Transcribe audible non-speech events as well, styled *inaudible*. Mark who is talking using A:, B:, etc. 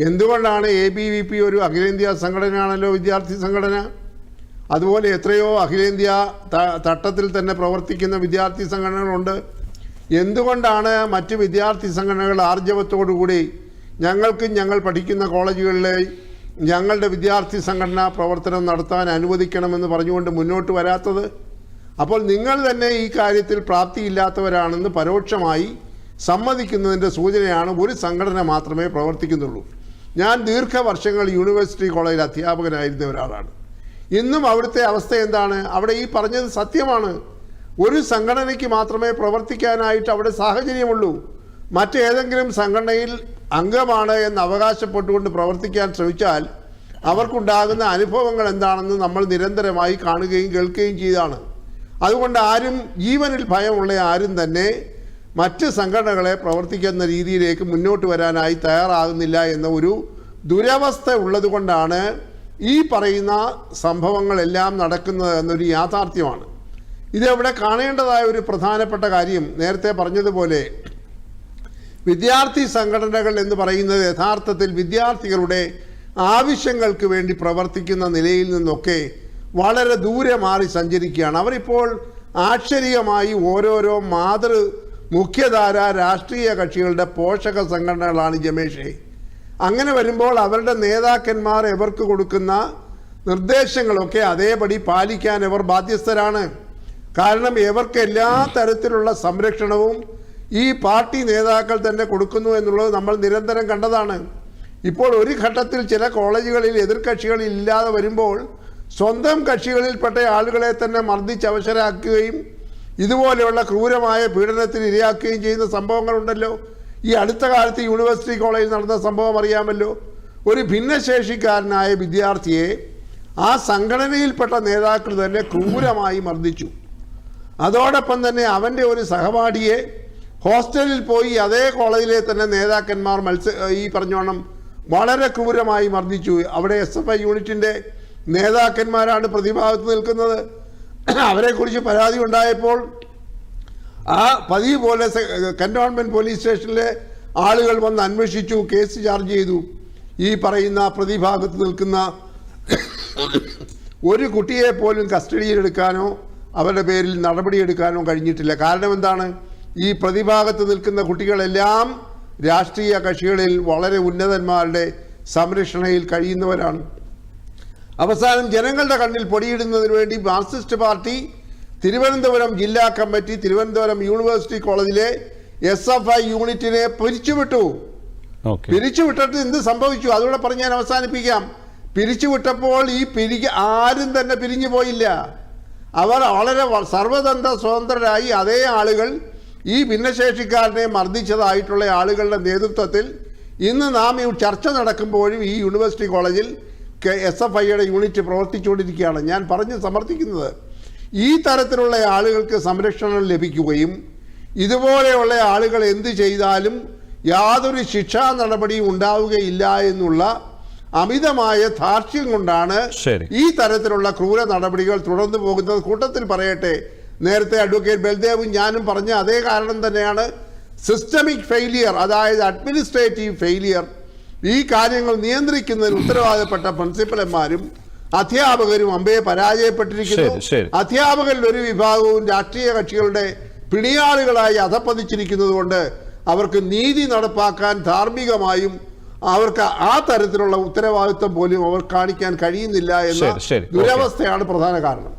A: എന്തുകൊണ്ടാണ് A B V P ഒരു അഖിലേന്ത്യാ സംഘടനയാണല്ലോ വിദ്യാർത്ഥി സംഘടന? അതുപോലെ എത്രയോ അഖിലേന്ത്യാ തട്ടത്തിൽ തന്നെ പ്രവർത്തിക്കുന്ന വിദ്യാർത്ഥി സംഘടനകളുണ്ട്. എന്തുകൊണ്ടാണ് മറ്റ് വിദ്യാർത്ഥി സംഘടനകൾ ആർജവത്തോടുകൂടി ഞങ്ങൾക്ക് ഞങ്ങൾ പഠിക്കുന്ന കോളേജുകളിലെ ഞങ്ങളുടെ വിദ്യാർത്ഥി സംഘടനാ പ്രവർത്തനം നടത്താൻ അനുവദിക്കണമെന്ന് പറഞ്ഞുകൊണ്ട് മുന്നോട്ട് വരാത്തത്? അപ്പോൾ നിങ്ങൾ തന്നെ ഈ കാര്യത്തിൽ പ്രാപ്തിയില്ലാത്തവരാണെന്ന് പരോക്ഷമായി സമ്മതിക്കുന്നതിന്റെ സൂചനയാണ് ഒരു സംഘടന മാത്രമേ പ്രവർത്തിക്കുന്നുള്ളൂ. ഞാൻ ദീർഘവർഷങ്ങൾ യൂണിവേഴ്സിറ്റി കോളേജിൽ അധ്യാപകനായിരുന്ന ഒരാളാണ്. ഇന്നും അവിടുത്തെ അവസ്ഥ എന്താണ്? അവിടെ ഈ പറഞ്ഞത് സത്യമാണ്. ഒരു സംഘടനയ്ക്ക് മാത്രമേ പ്രവർത്തിക്കാനായിട്ട് അവിടെ സാഹചര്യമുള്ളൂ. മറ്റേതെങ്കിലും സംഘടനയിൽ അംഗമാണ് എന്ന് അവകാശപ്പെട്ടുകൊണ്ട് പ്രവർത്തിക്കാൻ ശ്രമിച്ചാൽ അവർക്കുണ്ടാകുന്ന അനുഭവങ്ങൾ എന്താണെന്ന് നമ്മൾ നിരന്തരമായി കാണുകയും കേൾക്കുകയും ചെയ്താണ്. അതുകൊണ്ട് ആരും ജീവനിൽ ഭയമുള്ള ആരും തന്നെ മറ്റ് സംഘടനകളെ പ്രവർത്തിക്കുന്ന രീതിയിലേക്ക് മുന്നോട്ട് വരാനായി തയ്യാറാകുന്നില്ല എന്ന ഒരു ദുരവസ്ഥ ഉള്ളതുകൊണ്ടാണ് ഈ പറയുന്ന സംഭവങ്ങളെല്ലാം നടക്കുന്നത് എന്നൊരു യാഥാർത്ഥ്യമാണ്. ഇതെവിടെ കാണേണ്ടതായ ഒരു പ്രധാനപ്പെട്ട കാര്യം നേരത്തെ പറഞ്ഞതുപോലെ വിദ്യാർത്ഥി സംഘടനകൾ എന്ന് പറയുന്നത് യഥാർത്ഥത്തിൽ വിദ്യാർത്ഥികളുടെ ആവശ്യങ്ങൾക്ക് വേണ്ടി പ്രവർത്തിക്കുന്ന നിലയിൽ നിന്നൊക്കെ വളരെ ദൂരെ മാറി സഞ്ചരിക്കുകയാണ്. അവരിപ്പോൾ ആക്ഷരികമായി ഓരോരോ മാതൃ മുഖ്യധാര രാഷ്ട്രീയ കക്ഷികളുടെ പോഷക സംഘടനകളാണ് ജമേഷെ. അങ്ങനെ വരുമ്പോൾ അവരുടെ നേതാക്കന്മാർ എവർക്ക് കൊടുക്കുന്ന നിർദ്ദേശങ്ങളൊക്കെ അതേപടി പാലിക്കാൻ ഇവർ ബാധ്യസ്ഥരാണ്. കാരണം ഇവർക്ക് എല്ലാ തരത്തിലുള്ള സംരക്ഷണവും ഈ പാർട്ടി നേതാക്കൾ തന്നെ കൊടുക്കുന്നു എന്നുള്ളത് നമ്മൾ നിരന്തരം കണ്ടതാണ്. ഇപ്പോൾ ഒരു ഘട്ടത്തിൽ ചില കോളേജുകളിൽ എതിർകക്ഷികൾ ഇല്ലാതെ വരുമ്പോൾ സ്വന്തം കക്ഷികളിൽപ്പെട്ട ആളുകളെ തന്നെ മർദ്ദിച്ച് അവശരാക്കുകയും ഇതുപോലെയുള്ള ക്രൂരമായ പീഡനത്തിന് ഇരയാക്കുകയും ചെയ്യുന്ന സംഭവങ്ങളുണ്ടല്ലോ. ഈ അടുത്ത കാലത്ത് യൂണിവേഴ്സിറ്റി കോളേജിൽ നടന്ന സംഭവം അറിയാമല്ലോ. ഒരു ഭിന്നശേഷിക്കാരനായ വിദ്യാർത്ഥിയെ ആ സംഘടനയിൽപ്പെട്ട നേതാക്കൾ തന്നെ ക്രൂരമായി മർദ്ദിച്ചു. അതോടൊപ്പം തന്നെ അവന്റെ ഒരു സഹപാഠിയെ ഹോസ്റ്റലിൽ പോയി അതേ കോളേജിലെ തന്നെ നേതാക്കന്മാർ മത്സ ഈ പറഞ്ഞോണം വളരെ ക്രൂരമായി മർദ്ദിച്ചു. അവിടെ എസ് എഫ് ഐ യൂണിറ്റിന്റെ നേതാക്കന്മാരാണ് പ്രതിഭാഗത്ത് നിൽക്കുന്നത്. *coughs* അവരെക്കുറിച്ച് പരാതി ഉണ്ടായപ്പോൾ ആ പതിവ് പോലെ കന്റോൺമെന്റ് പോലീസ് സ്റ്റേഷനിലെ ആളുകൾ വന്ന് അന്വേഷിച്ചു കേസ് ചാർജ് ചെയ്തു. ഈ പറയുന്ന പ്രതിഭാഗത്ത് നിൽക്കുന്ന *coughs* ഒരു കുട്ടിയെ പോലും കസ്റ്റഡിയിലെടുക്കാനോ അവരുടെ പേരിൽ നടപടിയെടുക്കാനോ കഴിഞ്ഞിട്ടില്ല. കാരണം എന്താണ്? ഈ പ്രതിഭാഗത്ത് നിൽക്കുന്ന കുട്ടികളെല്ലാം രാഷ്ട്രീയ കക്ഷികളിൽ വളരെ ഉന്നതന്മാരുടെ സംരക്ഷണയിൽ കഴിയുന്നവരാണ്. അവസാനം ജനങ്ങളുടെ കണ്ണിൽ പൊടിയിടുന്നതിന് വേണ്ടി മാർക്സിസ്റ്റ് പാർട്ടി തിരുവനന്തപുരം ജില്ലാ കമ്മിറ്റി തിരുവനന്തപുരം യൂണിവേഴ്സിറ്റി കോളേജിലെ എസ് എഫ് ഐ യൂണിറ്റിനെ പിരിച്ചുവിട്ടു. പിരിച്ചുവിട്ടിട്ട് എന്ത് സംഭവിച്ചു? അതുകൂടെ പറഞ്ഞ് ഞാൻ അവസാനിപ്പിക്കാം. പിരിച്ചുവിട്ടപ്പോൾ ഈ പിരിക ആരും തന്നെ പിരിഞ്ഞു പോയില്ല. അവർ വളരെ സർവതന്ത്ര സ്വതന്ത്രരായി അതേ ആളുകൾ ഈ ഭിന്നശേഷിക്കാരനെ മർദ്ദിച്ചതായിട്ടുള്ള ആളുകളുടെ നേതൃത്വത്തിൽ ഇന്ന് നാം ഈ ചർച്ച നടക്കുമ്പോഴും ഈ യൂണിവേഴ്സിറ്റി കോളേജിൽ എസ് എഫ് ഐയുടെ യൂണിറ്റ് പ്രവർത്തിച്ചുകൊണ്ടിരിക്കുകയാണ്. ഞാൻ പറഞ്ഞ് സമർത്ഥിക്കുന്നത് ഈ തരത്തിലുള്ള ആളുകൾക്ക് സംരക്ഷണം ലഭിക്കുകയും ഇതുപോലെയുള്ള ആളുകൾ എന്ത് ചെയ്താലും യാതൊരു ശിക്ഷാ നടപടിയും ഉണ്ടാവുകയില്ല എന്നുള്ള അമിതമായ ധാർഷ്ട്യം കൊണ്ടാണ് ഈ തരത്തിലുള്ള ക്രൂര നടപടികൾ തുടർന്നു പോകുന്നത്. കൂട്ടത്തിൽ പറയട്ടെ നേരത്തെ അഡ്വക്കേറ്റ് ബൽദേവും ഞാനും പറഞ്ഞ അതേ കാരണം തന്നെയാണ്. സിസ്റ്റമിക് ഫെയിലിയർ അതായത് അഡ്മിനിസ്ട്രേറ്റീവ് ഫെയിലിയർ ഈ കാര്യങ്ങൾ നിയന്ത്രിക്കുന്നതിൽ ഉത്തരവാദപ്പെട്ട പ്രിൻസിപ്പലന്മാരും അധ്യാപകരും അമ്പയെ പരാജയപ്പെട്ടിരിക്കുന്നു. അധ്യാപകരിൽ ഒരു വിഭാഗവും രാഷ്ട്രീയ കക്ഷികളുടെ പിണിയാളുകളായി അധപ്പതിച്ചിരിക്കുന്നത് കൊണ്ട് അവർക്ക് നീതി നടപ്പാക്കാൻ ധാർമ്മികമായും അവർക്ക് ആ തരത്തിലുള്ള ഉത്തരവാദിത്വം പോലും അവർ കാണിക്കാൻ കഴിയുന്നില്ല എന്ന. ദുരവസ്ഥയാണ് പ്രധാന കാരണം